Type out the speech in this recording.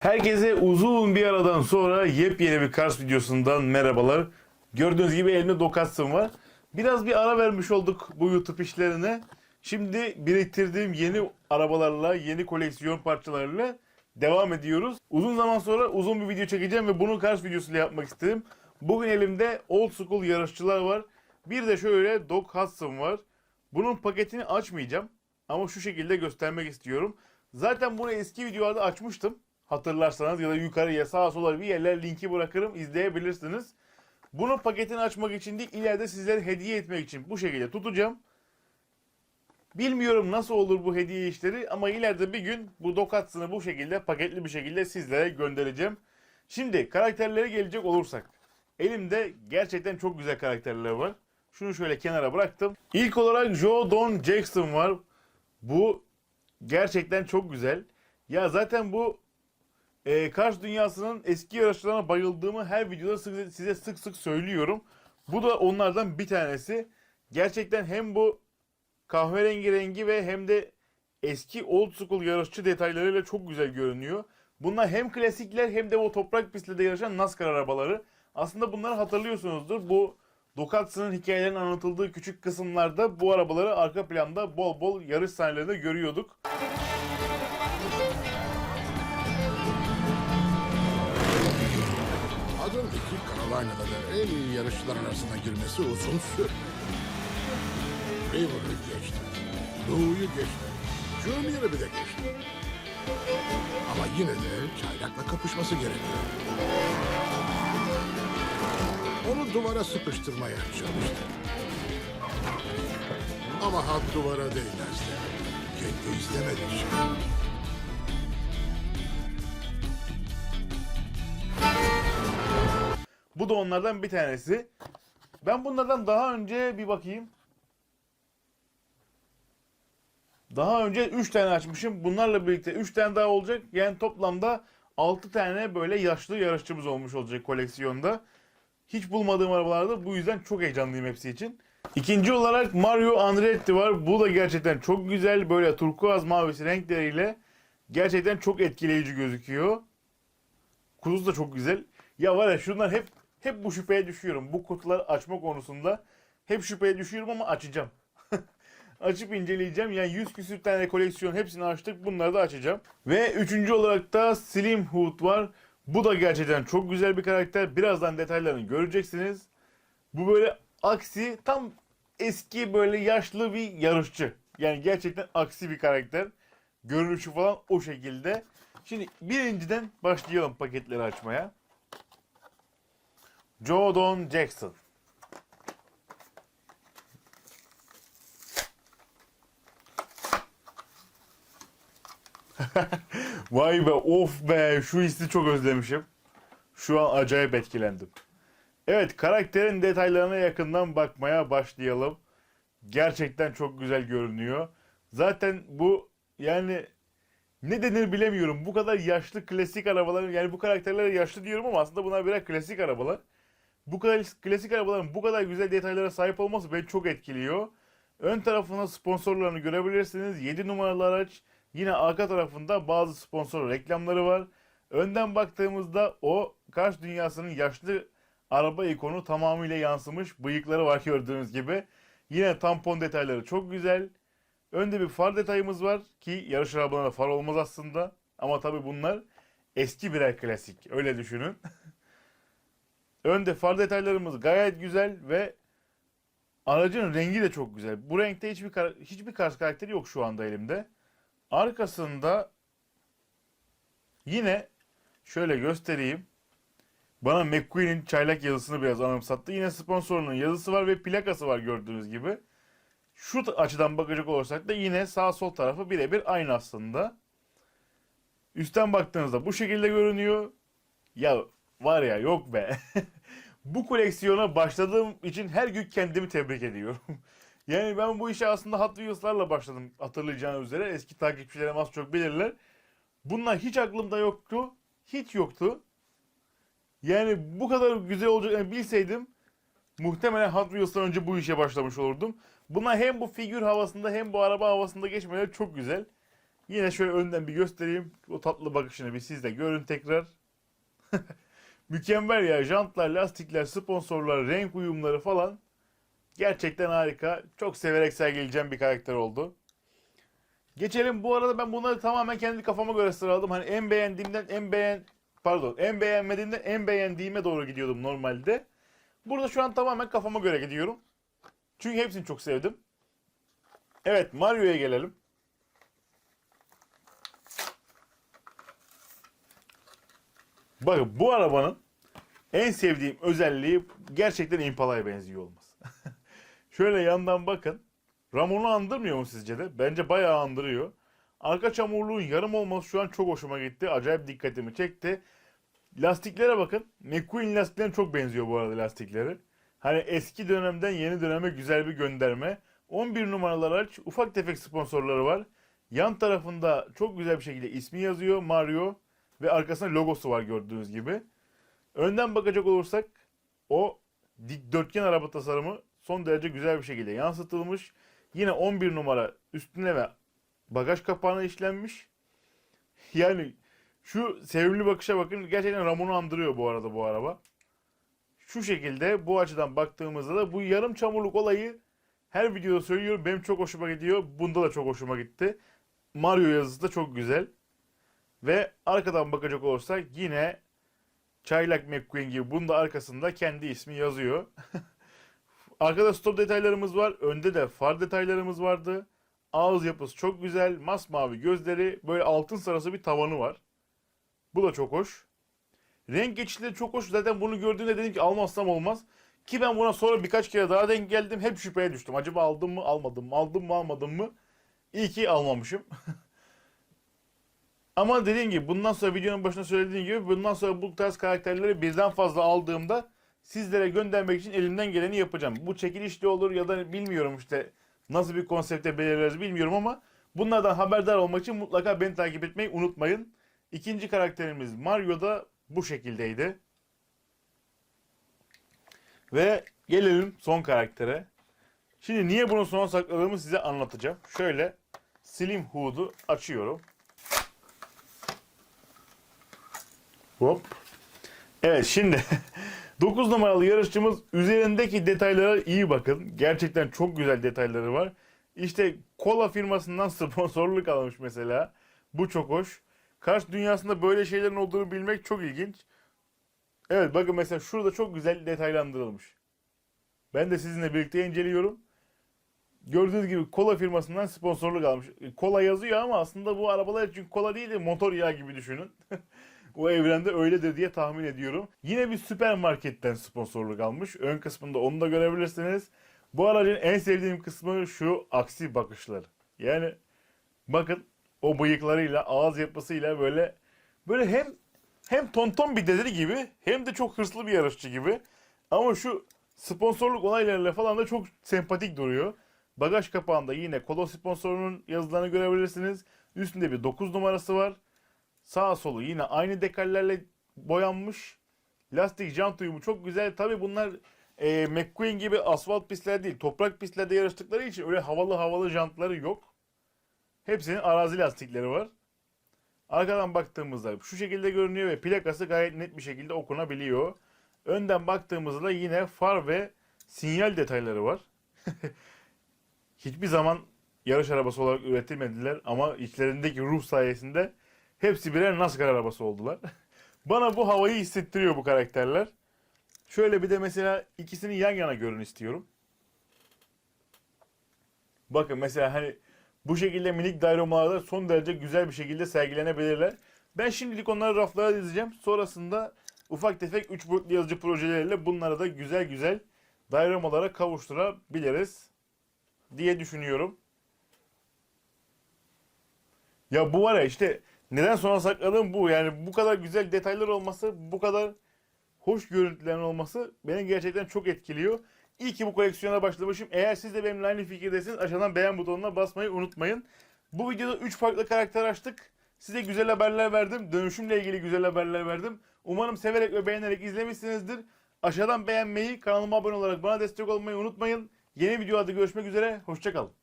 Herkese uzun bir aradan sonra yepyeni bir Cars videosundan merhabalar. Gördüğünüz gibi elimde Dokatsun var. Biraz bir ara vermiş olduk bu YouTube işlerine. Şimdi biriktirdiğim yeni arabalarla, yeni koleksiyon parçalarıyla devam ediyoruz. Uzun zaman sonra uzun bir video çekeceğim ve bunu Cars videosuyla yapmak istedim. Bugün elimde old school yarışçılar var. Bir de şöyle Doc Hudson var. Bunun paketini açmayacağım. Ama şu şekilde göstermek istiyorum. Zaten bunu eski videolarda açmıştım. Hatırlarsanız ya da yukarıya sağa sola bir yerler linki bırakırım izleyebilirsiniz. Bunun paketini açmak için değil ileride sizlere hediye etmek için bu şekilde tutacağım. Bilmiyorum nasıl olur bu hediye işleri ama ileride bir gün bu dokatsını bu şekilde paketli bir şekilde sizlere göndereceğim. Şimdi karakterlere gelecek olursak. Elimde gerçekten çok güzel karakterler var. Şunu şöyle kenara bıraktım. İlk olarak Joe Don Jackson var. Bu gerçekten çok güzel. Ya zaten bu e, Kars dünyasının eski yarışçılarına bayıldığımı her videoda sık- size sık sık söylüyorum. Bu da onlardan bir tanesi. Gerçekten hem bu kahverengi rengi ve hem de eski old school yarışçı detaylarıyla çok güzel görünüyor. Bunlar hem klasikler hem de o toprak pistlerde yarışan NASCAR arabaları. Aslında bunları hatırlıyorsunuzdur. Bu Ducati'nin hikayelerinin anlatıldığı küçük kısımlarda bu arabaları arka planda bol bol yarış sahnelerinde görüyorduk. Adamdaki Carolina'da da en iyi yarışçılar arasına girmesi uzun sürdü. River'ı geçti. Lou'yu geçti. Junior'ı bile geçti. Ama yine de çaylakla kapışması gerekiyor. Onu duvara sıkıştırmaya çalıştı. Ama hat duvara değmezdi. Kendi istemediği da onlardan bir tanesi. Ben bunlardan daha önce bir bakayım. Daha önce 3 tane açmışım. Bunlarla birlikte 3 tane daha olacak. Yani toplamda 6 tane böyle yaşlı yarışçımız olmuş olacak koleksiyonda. Hiç bulmadığım arabalarda bu yüzden çok heyecanlıyım hepsi için. İkinci olarak Mario Andretti var. Bu da gerçekten çok güzel. Böyle turkuaz mavisi renkleriyle gerçekten çok etkileyici gözüküyor. Kutusu da çok güzel. Ya var ya şunlar hep hep bu şüpheye düşüyorum. Bu kutuları açma konusunda hep şüpheye düşüyorum ama açacağım. Açıp inceleyeceğim. Yani 100 küsür tane koleksiyon hepsini açtık. Bunları da açacağım. Ve üçüncü olarak da Slim Hood var. Bu da gerçekten çok güzel bir karakter. Birazdan detaylarını göreceksiniz. Bu böyle aksi tam eski böyle yaşlı bir yarışçı. Yani gerçekten aksi bir karakter. Görünüşü falan o şekilde. Şimdi birinciden başlayalım paketleri açmaya. Joe Don Jackson. Vay be of be şu hissi çok özlemişim. Şu an acayip etkilendim. Evet karakterin detaylarına yakından bakmaya başlayalım. Gerçekten çok güzel görünüyor. Zaten bu yani ne denir bilemiyorum. Bu kadar yaşlı klasik arabalar yani bu karakterlere yaşlı diyorum ama aslında bunlar birer klasik arabalar. Bu kadar klasik arabaların bu kadar güzel detaylara sahip olması beni çok etkiliyor. Ön tarafında sponsorlarını görebilirsiniz. 7 numaralı araç. Yine arka tarafında bazı sponsor reklamları var. Önden baktığımızda o Kars dünyasının yaşlı araba ikonu tamamıyla yansımış. Bıyıkları var gördüğünüz gibi. Yine tampon detayları çok güzel. Önde bir far detayımız var ki yarış arabalarında far olmaz aslında. Ama tabi bunlar eski birer klasik. Öyle düşünün. Önde far detaylarımız gayet güzel ve aracın rengi de çok güzel. Bu renkte hiçbir hiçbir Kars karakteri yok şu anda elimde. Arkasında yine şöyle göstereyim. Bana McQueen'in çaylak yazısını biraz anımsattı. Yine sponsorunun yazısı var ve plakası var gördüğünüz gibi. Şu açıdan bakacak olursak da yine sağ sol tarafı birebir aynı aslında. Üstten baktığınızda bu şekilde görünüyor. Ya var ya yok be. bu koleksiyona başladığım için her gün kendimi tebrik ediyorum. yani ben bu işe aslında Hot Wheels'larla başladım hatırlayacağınız üzere. Eski takipçilerim az çok bilirler. Bunlar hiç aklımda yoktu. Hiç yoktu. Yani bu kadar güzel olacağını bilseydim muhtemelen Hot Wheels'tan önce bu işe başlamış olurdum. Bunlar hem bu figür havasında hem bu araba havasında geçmeleri çok güzel. Yine şöyle önden bir göstereyim. O tatlı bakışını bir siz de görün tekrar. Mükemmel ya. Jantlar, lastikler, sponsorlar, renk uyumları falan. Gerçekten harika. Çok severek sergileyeceğim bir karakter oldu. Geçelim. Bu arada ben bunları tamamen kendi kafama göre sıraladım. Hani en beğendiğimden en beğen pardon en beğenmediğimden en beğendiğime doğru gidiyordum normalde. Burada şu an tamamen kafama göre gidiyorum. Çünkü hepsini çok sevdim. Evet Mario'ya gelelim. Bakın bu arabanın en sevdiğim özelliği gerçekten Impala'ya benziyor olması. Şöyle yandan bakın. Ramon'u andırmıyor mu sizce de? Bence bayağı andırıyor. Arka çamurluğun yarım olması şu an çok hoşuma gitti. Acayip dikkatimi çekti. Lastiklere bakın. McQueen lastiklerine çok benziyor bu arada lastikleri. Hani eski dönemden yeni döneme güzel bir gönderme. 11 numaralı araç ufak tefek sponsorları var. Yan tarafında çok güzel bir şekilde ismi yazıyor Mario ve arkasında logosu var gördüğünüz gibi. Önden bakacak olursak o dikdörtgen araba tasarımı son derece güzel bir şekilde yansıtılmış. Yine 11 numara üstüne ve bagaj kapağına işlenmiş. Yani şu sevimli bakışa bakın gerçekten Ramon'u andırıyor bu arada bu araba. Şu şekilde bu açıdan baktığımızda da bu yarım çamurluk olayı her videoda söylüyorum benim çok hoşuma gidiyor. Bunda da çok hoşuma gitti. Mario yazısı da çok güzel. Ve arkadan bakacak olursak yine Çaylak McQueen gibi bunun da arkasında kendi ismi yazıyor. Arkada stop detaylarımız var. Önde de far detaylarımız vardı. Ağız yapısı çok güzel. Masmavi gözleri. Böyle altın sarısı bir tavanı var. Bu da çok hoş. Renk geçişleri çok hoş. Zaten bunu gördüğümde dedim ki almazsam olmaz. Ki ben buna sonra birkaç kere daha denk geldim. Hep şüpheye düştüm. Acaba aldım mı almadım mı? Aldım mı almadım mı? İyi ki almamışım. Ama dediğim gibi bundan sonra videonun başında söylediğim gibi bundan sonra bu tarz karakterleri birden fazla aldığımda sizlere göndermek için elimden geleni yapacağım. Bu çekilişli olur ya da bilmiyorum işte nasıl bir konsepte belirleriz bilmiyorum ama bunlardan haberdar olmak için mutlaka beni takip etmeyi unutmayın. İkinci karakterimiz Mario da bu şekildeydi. Ve gelelim son karaktere. Şimdi niye bunu sona sakladığımı size anlatacağım. Şöyle Slim Hood'u açıyorum. Hop. Evet şimdi 9 numaralı yarışçımız üzerindeki detaylara iyi bakın. Gerçekten çok güzel detayları var. İşte kola firmasından sponsorluk almış mesela. Bu çok hoş. Kars dünyasında böyle şeylerin olduğunu bilmek çok ilginç. Evet bakın mesela şurada çok güzel detaylandırılmış. Ben de sizinle birlikte inceliyorum. Gördüğünüz gibi kola firmasından sponsorluk almış. Kola yazıyor ama aslında bu arabalar için kola değil de motor yağı gibi düşünün. o evrende öyledir diye tahmin ediyorum. Yine bir süpermarketten sponsorluk almış. Ön kısmında onu da görebilirsiniz. Bu aracın en sevdiğim kısmı şu aksi bakışları. Yani bakın o bıyıklarıyla, ağız yapısıyla böyle böyle hem hem tonton bir dedeli gibi hem de çok hırslı bir yarışçı gibi. Ama şu sponsorluk olaylarıyla falan da çok sempatik duruyor. Bagaj kapağında yine Kolo sponsorunun yazılarını görebilirsiniz. Üstünde bir 9 numarası var. Sağ solu yine aynı dekallerle boyanmış. Lastik jant uyumu çok güzel. Tabi bunlar e, McQueen gibi asfalt pistler değil. Toprak pistlerde yarıştıkları için öyle havalı havalı jantları yok. Hepsinin arazi lastikleri var. Arkadan baktığımızda şu şekilde görünüyor ve plakası gayet net bir şekilde okunabiliyor. Önden baktığımızda da yine far ve sinyal detayları var. Hiçbir zaman yarış arabası olarak üretilmediler ama içlerindeki ruh sayesinde hepsi birer NASCAR arabası oldular. Bana bu havayı hissettiriyor bu karakterler. Şöyle bir de mesela ikisini yan yana görün istiyorum. Bakın mesela hani bu şekilde minik dioramalarda son derece güzel bir şekilde sergilenebilirler. Ben şimdilik onları raflara dizeceğim. Sonrasında ufak tefek 3 boyutlu yazıcı projeleriyle bunları da güzel güzel dioramalara kavuşturabiliriz diye düşünüyorum. Ya bu var ya işte neden sonra sakladığım bu. Yani bu kadar güzel detaylar olması, bu kadar hoş görüntülerin olması beni gerçekten çok etkiliyor. İyi ki bu koleksiyona başlamışım. Eğer siz de benimle aynı fikirdesiniz aşağıdan beğen butonuna basmayı unutmayın. Bu videoda 3 farklı karakter açtık. Size güzel haberler verdim. Dönüşümle ilgili güzel haberler verdim. Umarım severek ve beğenerek izlemişsinizdir. Aşağıdan beğenmeyi, kanalıma abone olarak bana destek olmayı unutmayın. Yeni videolarda görüşmek üzere. Hoşçakalın.